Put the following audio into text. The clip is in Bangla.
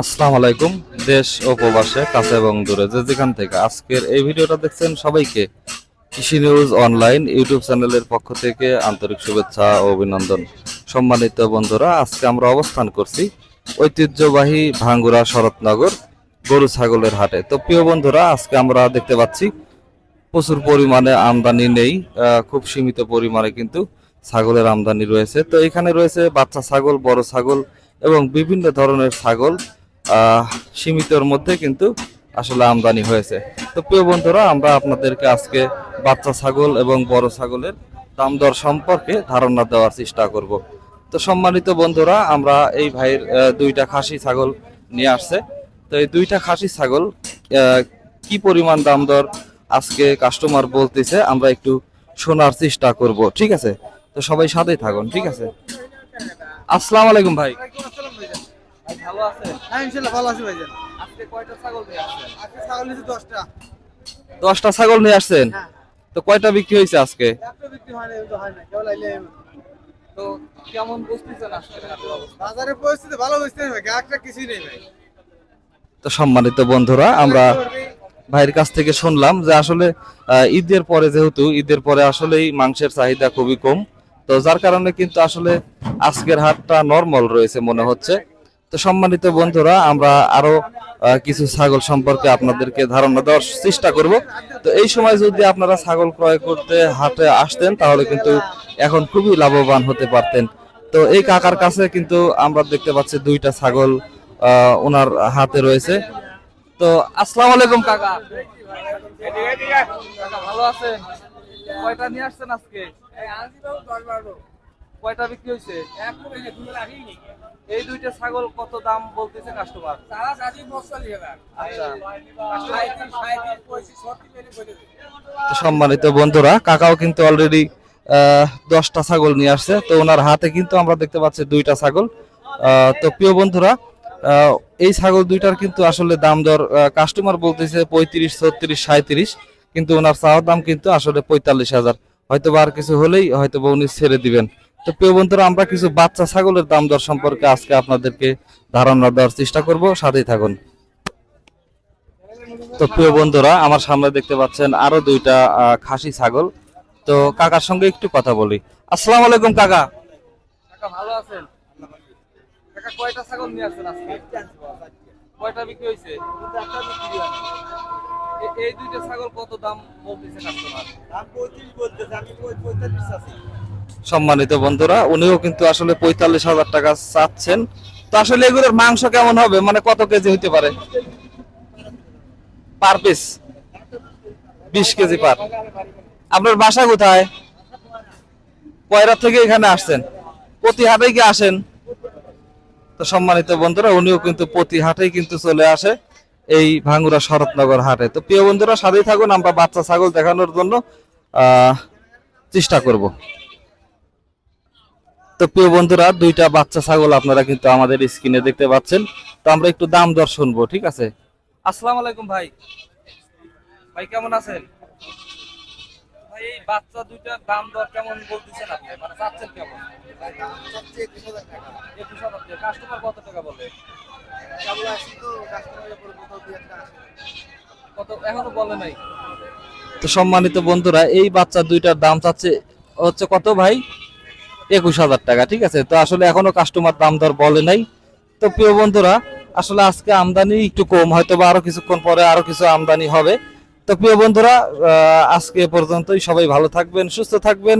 আসসালামু আলাইকুম, দেশ ও প্রবাসে, কাছে এবং দূরে, যে যেখান থেকে আজকের এই ভিডিওটা দেখছেন, সবাইকে কৃষি নিউজ অনলাইন ইউটিউব চ্যানেলের পক্ষ থেকে আন্তরিক শুভেচ্ছা ও অভিনন্দন। সম্মানিত বন্ধুরা, আজকে আমরা অবস্থান করছি ঐতিহ্যবাহী ভাঙ্গুরা শরৎনগর গরু ছাগলের হাটে। তো প্রিয় বন্ধুরা, আজকে আমরা দেখতে পাচ্ছি প্রচুর পরিমাণে আমদানি নেই খুব সীমিত পরিমাণে কিন্তু ছাগলের আমদানি রয়েছে। তো এখানে রয়েছে বাচ্চা ছাগল, বড় ছাগল এবং বিভিন্ন ধরনের ছাগল। সীমিতর মধ্যে কিন্তু আসলে আমদানি হয়েছে। তো প্রিয় বন্ধুরা, আমরা আপনাদেরকে আজকে বাচ্চা ছাগল এবং বড় ছাগলের দাম দর সম্পর্কে ধারণা দেওয়ার চেষ্টা করব। তো সম্মানিত বন্ধুরা, আমরা এই ভাইয়ের দুইটা খাসি ছাগল নিয়ে আসছে। তো এই দুইটা খাসি ছাগল কি পরিমাণ দাম দর আজকে কাস্টমার বলতেছে, আমরা একটু শোনার চেষ্টা করব, ঠিক আছে? তো সবাই সাথেই থাকুন, ঠিক আছে? আসসালামু আলাইকুম ভাই। ভালো আছেন? হ্যাঁ ইনশাল্লাহ ভালো আছি ভাইজান। আজকে কয়টা ছাগল নিয়ে আসছেন? আজকে ছাগল নিয়েছি দশটা। দশটা ছাগল নিয়ে আসছেন? হ্যাঁ। তো কয়টা বিক্রি হয়েছে আজকে? একটা বিক্রি হয় না এমনি হয় না কেবল আইলে তো কেমন বুঝতেছেন আজকে বাজারের পরিস্থিতি ভালো বুঝতে ভাই গ্রাহকটা কিছুই নেই ভাই। তো সম্মানিত বন্ধুরা আমরা ভাইয়ের কাছ থেকে শুনলাম যে আসলে আহ, ঈদের পরে যেহেতু ঈদের পরে আসলেই মাংসের চাহিদা খুবই কম। তো যার কারণে কিন্তু আসলে আজকের হাটটা নর্মাল রয়েছে মনে হচ্ছে। তো সম্মানিত বন্ধুরা আমরা আরও কিছু ছাগল সম্পর্কে আপনাদেরকে ধারণা দেওয়ার চেষ্টা করব। তো এই সময় যদি আপনারা ছাগল ক্রয় করতে হাটে আসতেন তাহলে কিন্তু এখন খুবই লাভবান হতে পারতেন। তো এই কাকার কাছে কিন্তু আমরা দেখতে পাচ্ছি দুইটা ছাগল আহ, ওনার হাতে রয়েছে। তো আসসালামু আলাইকুম কাকা। কাকা ভালো আছেন? কয়টা নিয়ে আসছেন আজকে? কয়টা বিক্রি হয়েছে? এই দুইটা ছাগল কত দাম বলতেছে কাস্টমার আচ্ছা। সম্মানিত বন্ধুরা কাকাও কিন্তু অলরেডি দশটা ছাগল নিয়ে আসছে। তো ওনার হাতে কিন্তু আমরা দেখতে পাচ্ছি দুইটা ছাগল। আহ, তো প্রিয় বন্ধুরা আহ, এই ছাগল দুইটার কিন্তু আসলে দাম দর কাস্টমার বলতেছে পঁয়ত্রিশ ছত্রিশ সাঁত্রিশ কিন্তু ওনার চাওয়ার দাম কিন্তু আসলে পঁয়তাল্লিশ হাজার। হয়তো বা আর কিছু হলেই হয়তো বা উনি ছেড়ে দিবেন। তো প্রিয় বন্ধুরা আমরা কিছু বাচ্চা ছাগলের দাম দর সম্পর্কে আজকে আপনাদেরকে ধারণা দেওয়ার চেষ্টা করব। সাথেই থাকুন। তো প্রিয় বন্ধুরা আমার সামনে দেখতে পাচ্ছেন আরও দুইটা খাসি ছাগল। তো কাকার সঙ্গে একটু কথা বলি। আসসালামু আলাইকুম কাকা। কাকা ভালো আছেন? কাকা কয়টা ছাগল নিয়ে আসছেন আজকে? কয়টা বিক্রি হয়েছে? এই দুইটা ছাগল কত দাম বলতেছে কাস্টমার দাম পঁয়ত্রিশ বলতেছে আমি পঁয়তাল্লিশ আছি। সম্মানিত বন্ধুরা, উনিও কিন্তু আসলে পঁয়তাল্লিশ হাজার টাকা চাচ্ছেন। তো আসলে এগুলোর মাংস কেমন হবে? মানে কত কেজি হইতে পারে? Per piece? বিশ কেজি পার। আপনার বাসা কোথায়? কয়রা থেকে এখানে আসছেন। প্রতি হাটেই কি আসেন? তো সম্মানিত বন্ধুরা, উনিও কিন্তু প্রতি হাটেই কিন্তু চলে আসে এই ভাঙ্গুরা শরৎনগর হাটে। তো প্রিয় বন্ধুরা, সাথেই থাকুন, আমরা বাচ্চা ছাগল দেখানোর জন্য চেষ্টা করব। তো প্রিয় বন্ধুরা দুইটা বাচ্চা ছাগল আপনারা কিন্তু আমাদের স্ক্রিনে দেখতে পাচ্ছেন। তো আমরা একটু দাম দর শুনব ঠিক আছে? আসসালামু আলাইকুম ভাই। ভাই কেমন আছেন? ভাই এই বাচ্চা দুইটার দাম দর কেমন বলতেছেন আপনি? মানে চাচ্ছেন কেমন? একুশ হাজার টাকা কাস্টমার কত টাকা বলে? কত এখনও বলে নাই। তো সম্মানিত বন্ধুরা এই বাচ্চা দুইটার দাম চাচ্ছে হচ্ছে কত ভাই? একুশ হাজার টাকা, ঠিক আছে? তো আসলে এখনও কাস্টমার দাম দর বলে নাই। তো প্রিয় বন্ধুরা, আসলে আজকে আমদানি একটু কম হয়তো বা আরও কিছুক্ষণ পরে আরও কিছু আমদানি হবে। তো প্রিয় বন্ধুরা আজকে পর্যন্তই। সবাই ভালো থাকবেন, সুস্থ থাকবেন।